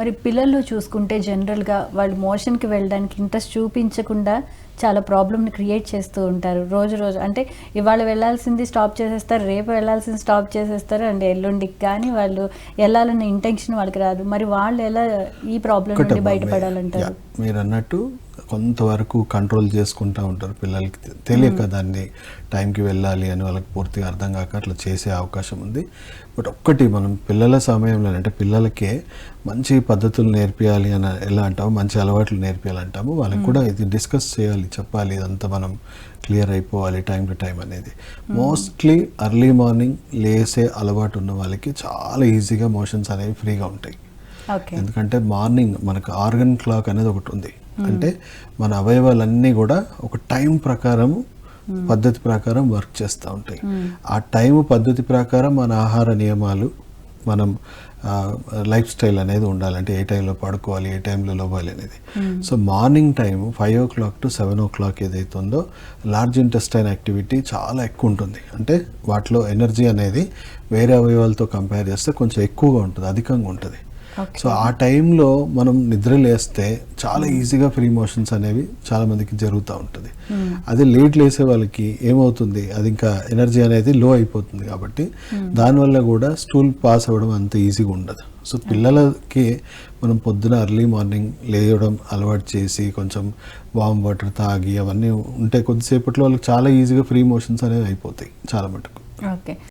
మరి పిల్లల్లో చూసుకుంటే జనరల్గా వాళ్ళు మోషన్కి వెళ్ళడానికి ఇంట్రెస్ట్ చూపించకుండా చాలా ప్రాబ్లమ్ని క్రియేట్ చేస్తూ ఉంటారు. రోజు రోజు అంటే ఇవాళ వెళ్ళాల్సింది స్టాప్ చేసేస్తారు రేపు వెళ్ళాల్సింది స్టాప్ చేసేస్తారు అండ్ ఎల్లుండికి కానీ వాళ్ళు వెళ్ళాలన్న ఇంటెన్షన్ వాళ్ళకి రాదు. మరి వాళ్ళు ఎలా ఈ ప్రాబ్లం నుండి బయటపడాలంటారు? మీరు అన్నట్టు కొంతవరకు కంట్రోల్ చేసుకుంటూ ఉంటారు పిల్లలకి. తెలియక దాన్ని టైంకి వెళ్ళాలి అని వాళ్ళకి పూర్తిగా అర్థం కాక అట్లా చేసే అవకాశం ఉంది. బట్ ఒక్కటి మనం పిల్లల సమయంలో అంటే పిల్లలకే మంచి పద్ధతులు నేర్పియాలి అని ఎలా అంటాము మంచి అలవాట్లు నేర్పియాలి అంటాము వాళ్ళకి కూడా ఇది డిస్కస్ చేయాలి. చెప్పాలి ఇదంతా మనం క్లియర్ అయిపోవాలి టైం టు టైం అనేది. మోస్ట్లీ అర్లీ మార్నింగ్ లేసే అలవాటు ఉన్న వాళ్ళకి చాలా ఈజీగా మోషన్స్ అనేవి ఫ్రీగా ఉంటాయి. ఎందుకంటే మార్నింగ్ మనకు ఆర్గన్ క్లాక్ అనేది ఒకటి ఉంది. అంటే మన అవయవాలన్నీ కూడా ఒక టైం ప్రకారం పద్ధతి ప్రకారం వర్క్ చేస్తూ ఉంటాయి. ఆ టైం పద్ధతి ప్రకారం మన ఆహార నియమాలు మనం లైఫ్ స్టైల్ అనేది ఉండాలి అంటే ఏ టైంలో పడుకోవాలి ఏ టైంలో లోవాలి అనేది. So morning time five o'clock to seven o'clock ఏదైతే ఉందో లార్జ్ ఇంటెస్టైన్ యాక్టివిటీ చాలా ఎక్కువ ఉంటుంది. అంటే వాటిలో ఎనర్జీ అనేది వేరే అవయవాలతో కంపేర్ చేస్తే కొంచెం ఎక్కువగా ఉంటుంది అధికంగా ఉంటుంది. సో ఆ టైంలో మనం నిద్ర లేస్తే చాలా ఈజీగా ఫ్రీ మోషన్స్ అనేవి చాలా మందికి జరుగుతూ ఉంటుంది. అదే లేట్ లేసే వాళ్ళకి ఏమవుతుంది? అది ఇంకా ఎనర్జీ అనేది లో అయిపోతుంది కాబట్టి దానివల్ల కూడా స్టూల్ పాస్ అవ్వడం అంత ఈజీగా ఉండదు. సో పిల్లలకి మనం పొద్దున ఎర్లీ మార్నింగ్ లేవడం అలవాటు చేసి కొంచెం వామ్ వాటర్ తాగి అవన్నీ ఉంటే కొద్దిసేపట్లో వాళ్ళకి చాలా ఈజీగా ఫ్రీ మోషన్స్ అనేవి అయిపోతాయి చాలా మటుకు. ఓకే